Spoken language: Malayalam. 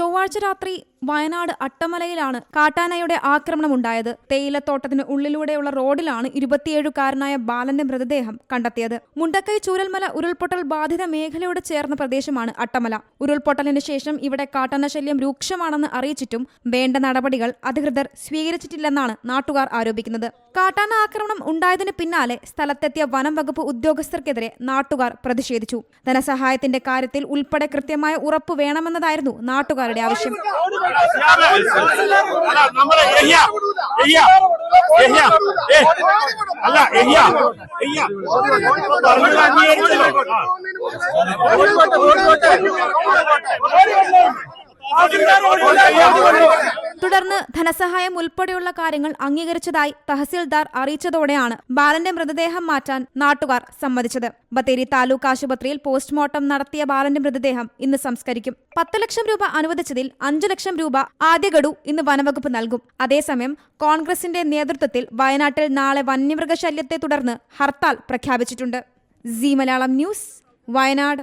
ചൊവ്വാഴ്ച രാത്രി വയനാട് അട്ടമലയിലാണ് കാട്ടാനയുടെ ആക്രമണം ആക്രമണമുണ്ടായത്. തേയിലത്തോട്ടത്തിന് ഉള്ളിലൂടെയുള്ള റോഡിലാണ് ഇരുപത്തിയേഴുകാരനായ ബാലന്റെ മൃതദേഹം കണ്ടെത്തിയത്. മുണ്ടക്കൈ ചൂരൽമല ഉരുൾപൊട്ടൽ ബാധിത മേഖലയോട് ചേർന്ന പ്രദേശമാണ് അട്ടമല. ഉരുൾപൊട്ടലിന് ശേഷം ഇവിടെ കാട്ടാന ശല്യം രൂക്ഷമാണെന്ന് അറിയിച്ചിട്ടും വേണ്ട നടപടികൾ അധികൃതർ സ്വീകരിച്ചിട്ടില്ലെന്നാണ് നാട്ടുകാർ ആരോപിക്കുന്നത്. കാട്ടാന ആക്രമണം ഉണ്ടായതിന് പിന്നാലെ സ്ഥലത്തെത്തിയ വനം വകുപ്പ് ഉദ്യോഗസ്ഥർക്കെതിരെ നാട്ടുകാർ പ്രതിഷേധിച്ചു. ധനസഹായത്തിന്റെ കാര്യത്തിൽ ഉൾപ്പെടെ കൃത്യമായ ഉറപ്പ് വേണമെന്നതായിരുന്നു നാട്ടുകാരുടെ ആവശ്യം. അല്ല നമ്മളെ എഹ്യ എഹ്യ എഹ്യ അല്ല എഹ്യ എഹ്യ. പറഞ്ഞത് അംഗീകരിച്ചല്ലോ. തുടർന്ന് ധനസഹായം ഉൾപ്പെടെയുള്ള കാര്യങ്ങൾ അംഗീകരിച്ചതായി തഹസിൽദാർ അറിയിച്ചതോടെയാണ് ബാലന്റെ മൃതദേഹം മാറ്റാൻ നാട്ടുകാർ സമ്മതിച്ചത്. ബത്തേരി താലൂക്ക് ആശുപത്രിയിൽ പോസ്റ്റ്മോർട്ടം നടത്തിയ ബാലന്റെ മൃതദേഹം ഇന്ന് സംസ്കരിക്കും. പത്ത് ലക്ഷം രൂപ അനുവദിച്ചതിൽ അഞ്ചു ലക്ഷം രൂപ ആദ്യ ഗഡു ഇന്ന് വനവകുപ്പ് നൽകും. അതേസമയം കോൺഗ്രസിന്റെ നേതൃത്വത്തിൽ വയനാട്ടിൽ നാളെ വന്യമൃഗശല്യത്തെ തുടർന്ന് ഹർത്താൽ പ്രഖ്യാപിച്ചിട്ടുണ്ട്. C Malayalam news Wayanad.